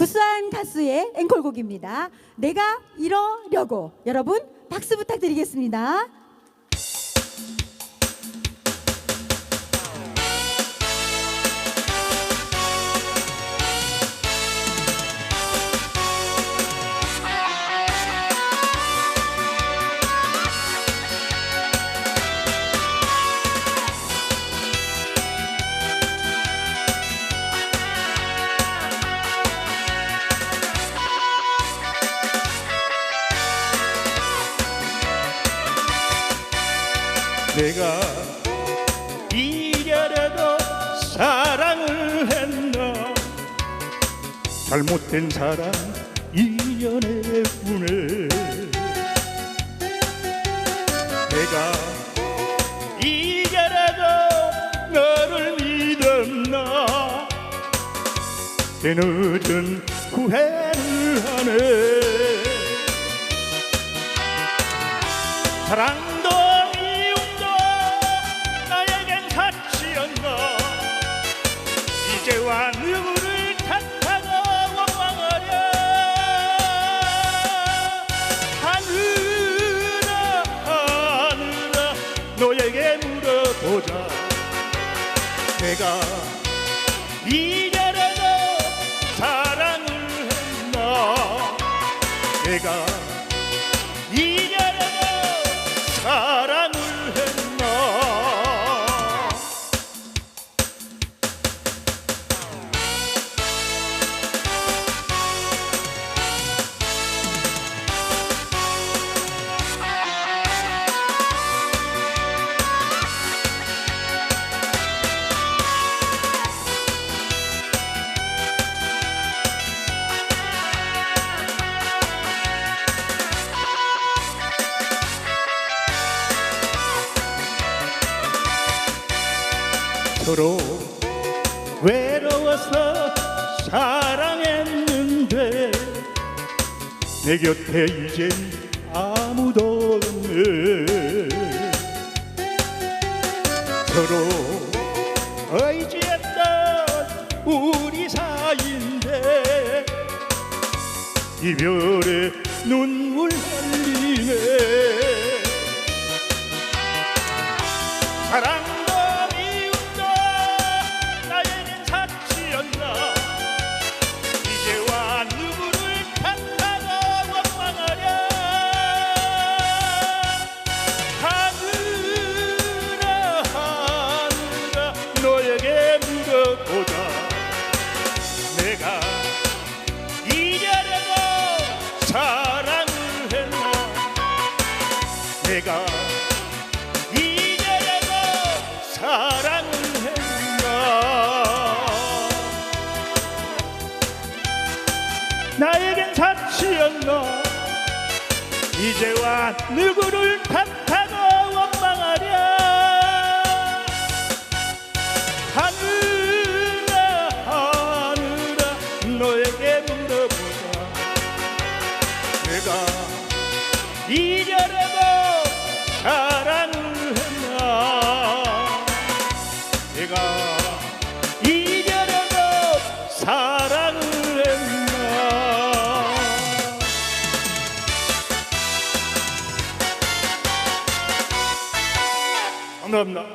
구스한 가수의 앵콜곡입니다. 내가 이러려고 여러분 박수 부탁드리겠습니다. 내가 이별에도 사랑을 했나? 잘못된 사랑 인연의 분을 내가 이별에도 너를 믿었나? 뒤늦은 후회를 하네. 사랑도 너에게 물어보자. 내가 이별에도 사랑을 했나? 내가 서로 외로워서 사랑했는데 내 곁에 이젠 아무도 없네. 서로 의지했던 우리 사이인데 이별에 눈물 흘 보자. 내가 이별에도 사랑을 했나? 내가 이별에도 사랑을 했나? 나에겐 사치였나? 이제와 누구를 탓하고 원망하랴 내가 이별에도 사랑을 했나? 내가 이별에도 사랑을 했나? 감사합니다